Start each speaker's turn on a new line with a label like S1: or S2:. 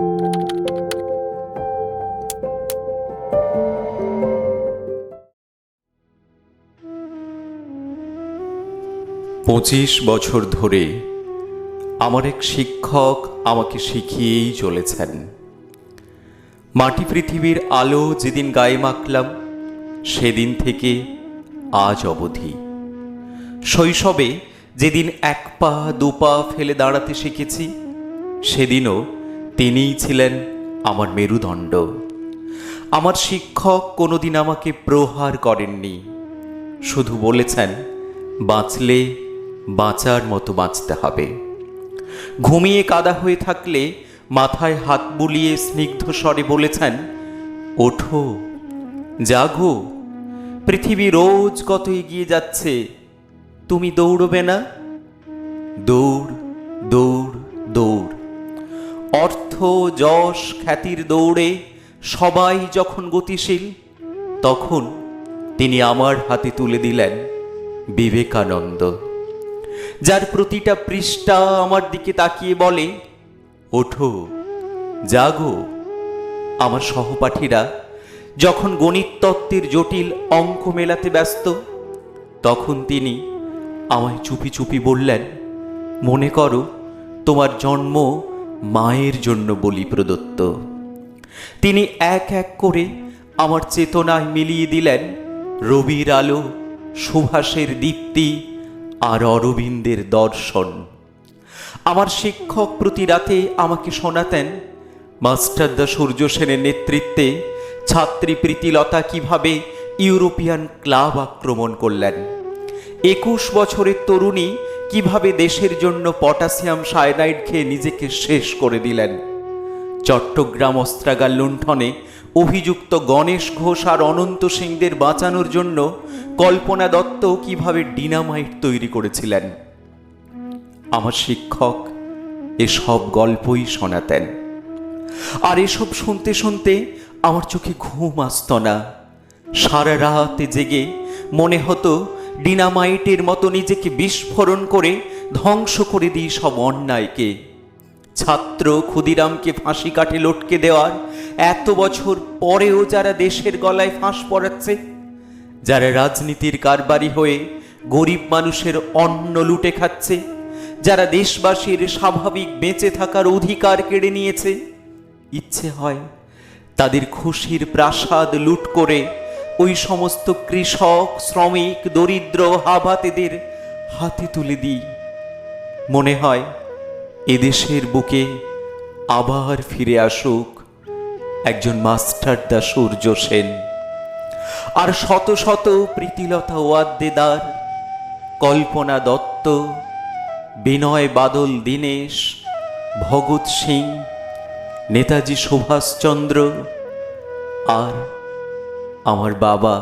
S1: পঁচিশ বছর ধরে আমার এক শিক্ষক আমাকে শিখিয়েই চলেছেন। মাটি পৃথিবীর আলো যেদিন গায়ে মাখলাম, সেদিন থেকে আজ অবধি। শৈশবে যেদিন এক পা দু পা ফেলে দাঁড়াতে শিখেছি, সেদিনও তিনিই ছিলেন আমার মেরুদণ্ড। আমার শিক্ষক কোনোদিন আমাকে প্রহার করেননি। শুধু বলেছেন, বাঁচলে বাঁচার মতো বাঁচতে হবে। ঘুমিয়ে কাদা হয়ে থাকলে মাথায় হাত বুলিয়ে স্নিগ্ধ স্বরে বলেছেন, ওঠো, জাগো। পৃথিবী রোজ কত এগিয়ে যাচ্ছে, তুমি দৌড়বে না? দৌড় দৌড় দৌড়। যশ খ্যাতির দৌড়ে সবাই যখন গতিশীল, তখন তিনি আমার হাতে তুলে দিলেন বিবেকানন্দ, যার প্রতিটা পৃষ্ঠা আমার দিকে তাকিয়ে বলে, ওঠো, জাগো। আমার সহপাঠীরা যখন গণিত তত্ত্বের জটিল অঙ্ক মেলাতে ব্যস্ত, তখন তিনি আমায় চুপি চুপি বললেন, মনে করো, তোমার জন্ম মায়ের জন্য বলি প্রদত্ত। তিনি এক এক করে আমার চেতনায় মিলিয়ে দিলেন রবির আলো, সুভাষের দীপ্তি আর অরবিন্দের দর্শন। আমার শিক্ষক প্রতি রাতে আমাকে শোনাতেন মাস্টারদা সূর্য সেনের নেতৃত্বে ছাত্রী প্রীতিলতা কীভাবে ইউরোপিয়ান ক্লাব আক্রমণ করলেন? একুশ বছরের তরুণী কীভাবে দেশের জন্য পটাশিয়াম সায়ানাইড খেয়ে নিজেকে শেষ করে দিলেন? চট্টগ্রাম অস্ত্রাগার লুণ্ঠনে অভিযুক্ত গণেশ ঘোষ আর অনন্ত সিংদের বাঁচানোর জন্য কল্পনা দত্ত কীভাবে ডিনামাইট তৈরি করেছিলেন? আমার শিক্ষক এসব গল্পই শোনাতেন। আর এসব শুনতে শুনতে আমার চোখে ঘুম আসত না। সারা রাতে জেগে মনে হতো ডিনামাইটের মতো নিজেকে বিস্ফোরণ করে ধ্বংস করে দিই সব অন্যায়কে। ছাত্র ক্ষুদিরামকে ফাঁসি কাঠে লটকে দেওয়ার এত বছর পরেও যারা দেশের গলায় ফাঁস পড়াচ্ছে, যারা রাজনীতির কারবারি হয়ে গরিব মানুষের অন্ন লুটে খাচ্ছে, যারা দেশবাসীর স্বাভাবিক বেঁচে থাকার অধিকার কেড়ে নিয়েছে, ইচ্ছে হয় তাদের খুশির প্রাসাদ লুট করে ওই সমস্ত কৃষক, শ্রমিক, দরিদ্র, হাবাতেদের হাতে তুলে দিই। মনে হয় এদেশের বুকে আবার ফিরে আসুক একজন মাস্টারদা সূর্য সেন। আর শত শত প্রীতিলতা ওয়াদ্দেদার, কল্পনা দত্ত, বিনয় বাদল দীনেশ, ভগৎ সিং, নেতাজি সুভাষচন্দ্র আর আমার বাবা